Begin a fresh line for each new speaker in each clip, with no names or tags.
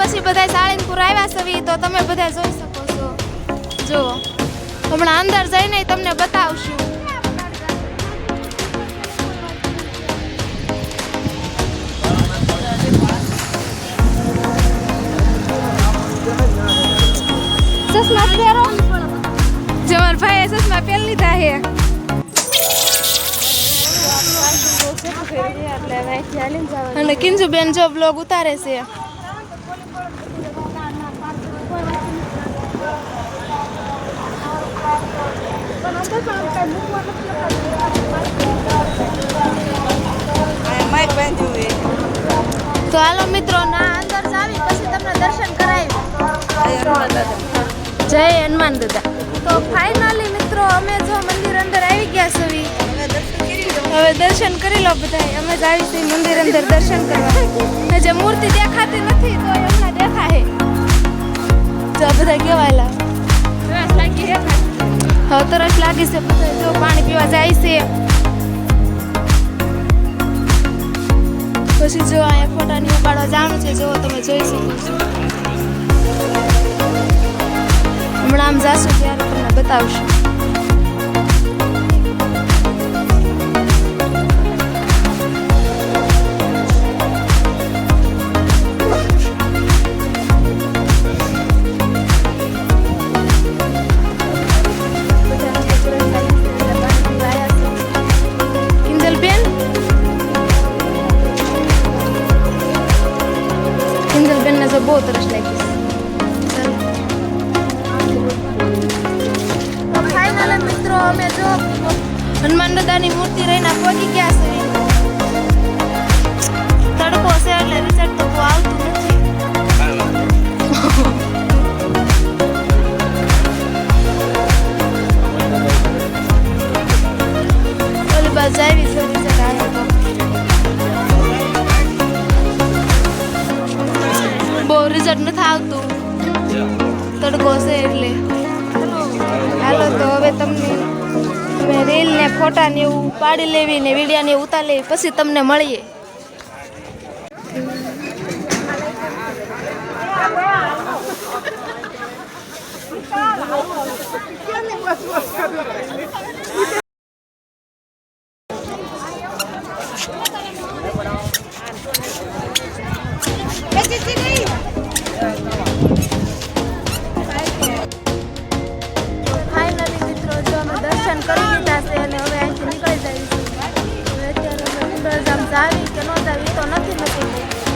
પછી બધા સાળીનપુર આવ્યા સવી તો તમે બધા જોઈ શકો છો. જો હમણાં અંદર જઈને તમને બતાવશું. ચશ્મા પહેરો. ચશ્મા પહેરી લીધા છે અને કિંજુબેન જો બ્લોગ ઉતારે છે
માઇક બાંધ્યું છે
તો હાલો મિત્રો, ના, અંદર જાવી પછી તમને દર્શન કરાવી જય હનુમાન દાદા. તો ફાઇનલી મિત્રો, અમે જો મંદિર અંદર આવી ગયા છીએ હવે દર્શન કરી લો બધા અમે જ આવી છીએ મંદિર અંદર દર્શન કરવા. જે મૂર્તિ દેખાતી નથી, તો એ હમણાં દેખાય જો બધા કેવાયેલા હવે તરસ લાગી છે જો પાણી પીવા જાય છે. પછી જો અહીંયા ફોટા ની ઉપાડવા જવાનું છે, જો તમે જોઈ શકો હમણાં આમ જાશું ત્યારે તમને બતાવશું. અમે જો. હનુમાન દાદાની મૂર્તિ રહીને પહોંચી ગયા છે. તડકો છે એટલે રિઝલ્ટ તો બહુ આવતું નથી. ઓલી બાજુ ફોટા ને એવું પાડી લેવી ને વિડીયા ને ઉતાર લેવી પછી તમને મળીએ.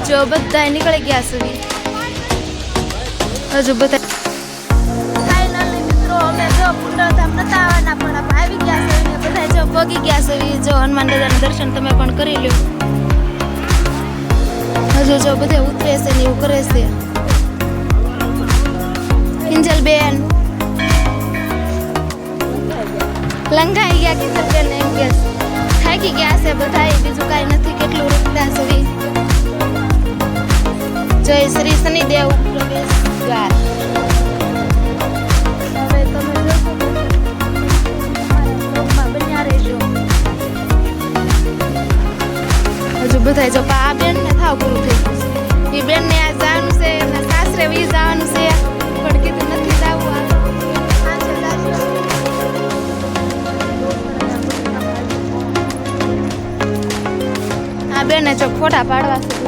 જો બધા નીકળી ગયા સુધી. હજુ બધા ફાઇનલી આવી ગયા અને બધા જો ગયા જો હનુમાન દાદાના દર્શન તમે પણ કરી લો હજુ જો બધે ઉતરે ને એવું કરે છે. કિંજલબેન. લંઘાઈ ગયા કિશોરબેન એમ કે, થાકી ગયા છે બધા બીજું કાંઈ જય શ્રી શનિદેવ. પ્રવેશ દ્વાર હજુ બધા જો આ બેન ને થાવ પૂરું થઈ એ બેન ને આ જવાનું છે અને સાસરે વી જવાનું છે. પણ કીધું નથી જવું. આ. બેને જો ફોટા પાડવા છે.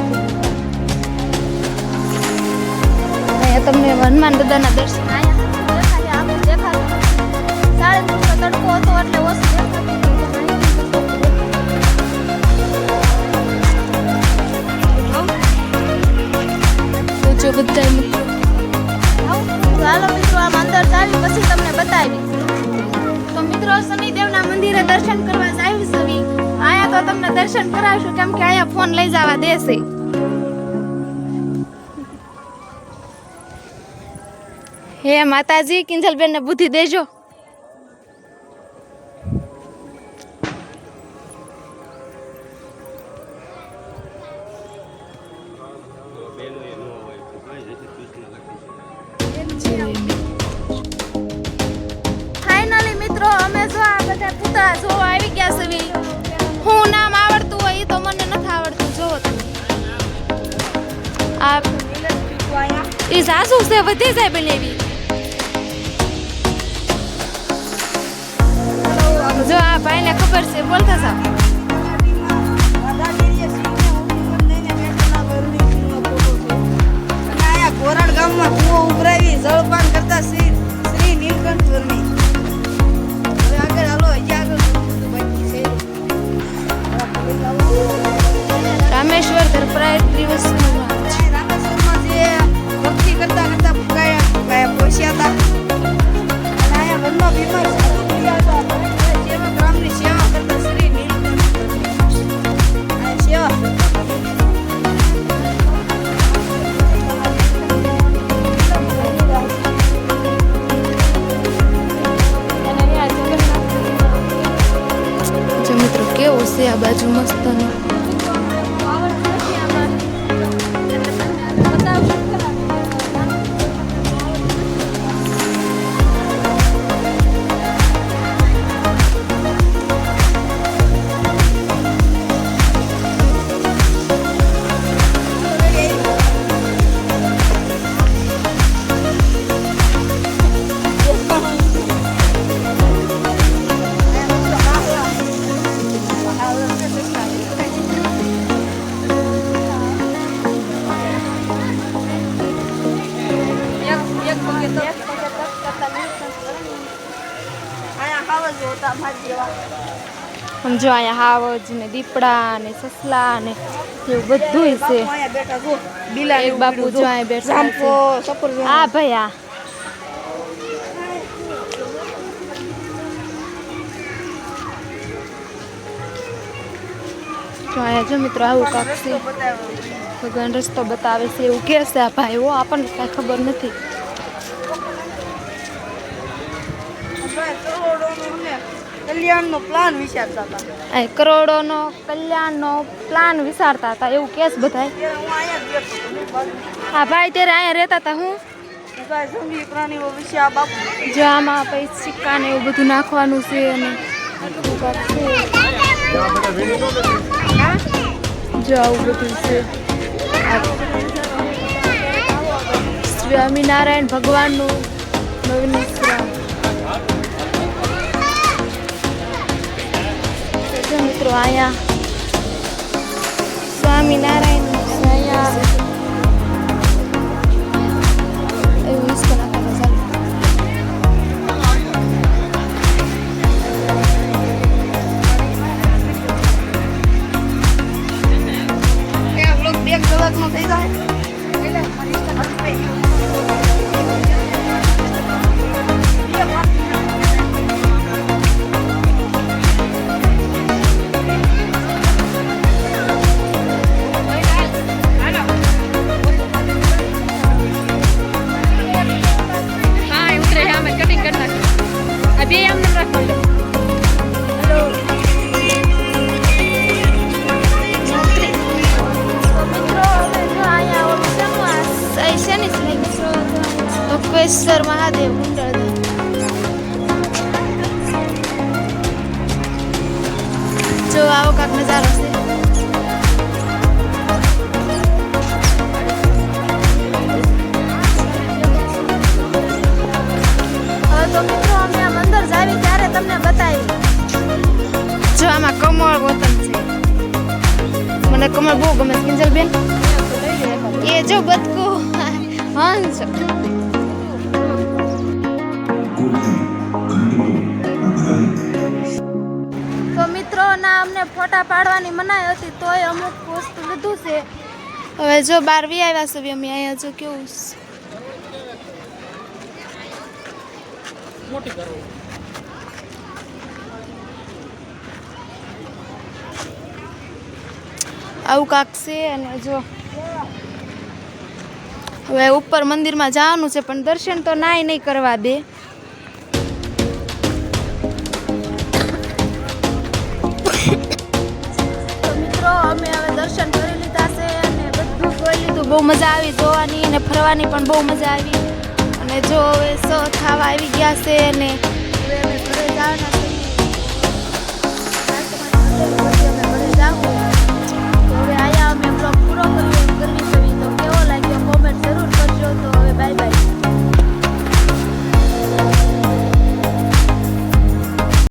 તમને હનુમાન દાદાના દર્શન તડકો હતો એટલે ઓછું જો બધા ચાલો મિત્રો આમ અંદર ચાવી પછી તમને બતાવી તો મિત્રો શનિદેવના મંદિરે દર્શન કરવા જાય સવી આયા તો તમને દર્શન કરાવીશું કેમ કે અહીંયા ફોન લઈ જવા દેશે. મને નથી આવડતું જોવો તમે. આ એ સાસુ છે વધી જાય બનેવી જો આ ભાઈને ખબર છે, બોલતા સાહેબ
કોરણ ગામમાં કૂવો ઉભરાવી, જળપાન કરતા શ્રી શ્રી નીલકંઠ વર્મી. આ
સમજો અહીંયા હાવજ ને દીપડા ને સસલા ને એવું બધું છે. એક બાપુ જો અહીંયા બેઠા આ ભાઈ આ જો અહીંયા જો મિત્રો આવું કાંક છે. ભગવાન રસ્તો બતાવે છે એવું કે છે આ ભાઈ હો આપણને કાંઈ ખબર નથી
ભાઈ કરોડોનો અમે કલ્યાણનો પ્લાન વિચારતા હતા.
કરોડોનો કલ્યાણનો પ્લાન વિચારતા હતા. એવું કેસ બધાય.
હા
ભાઈ ત્યારે અહીંયા રહેતા હતા. હું?
ભાઈ જંગલી પ્રાણીઓ વિશે આ બાપુ.
જો આમાં પછી સિક્કા ને એવું બધું નાખવાનું છે અને આટલું જો આવું બધું છે. સ્વામિનારાયણ ભગવાનનું નવીનશ્રામ મિત્રો અહીંયા સ્વામિનારાયણ અહીંયા તોકેશ્વર મહાદેવ જો આવો કાંક નજારો છે. તો મિત્રો અમે આમ અંદર જાવી ત્યારે તમને બતાવી. જો આમાં કમળ વતન છે. મને કમળ બહુ ગમે કિંજલબેન? એ જો બતકું હંસ. મિત્રો ના અમને ફોટા પાડવાની મનાઈ હતી તોય અમુક વસ્તુ લીધું છે. હવે જો બારવી આવ્યા છે અમે અહીંયા જો કેવું. આવું કાંક છે અને જો. હવે ઉપર મંદિરમાં જવાનું છે પણ દર્શન તો નાય નહીં કરવા દે. બહુ મજા આવી, જોવાની અને ફરવાની પણ બહુ મજા આવી. અને જો હવે સો થવા આવી ગયા છે અને ઘરે જવાના છીએ.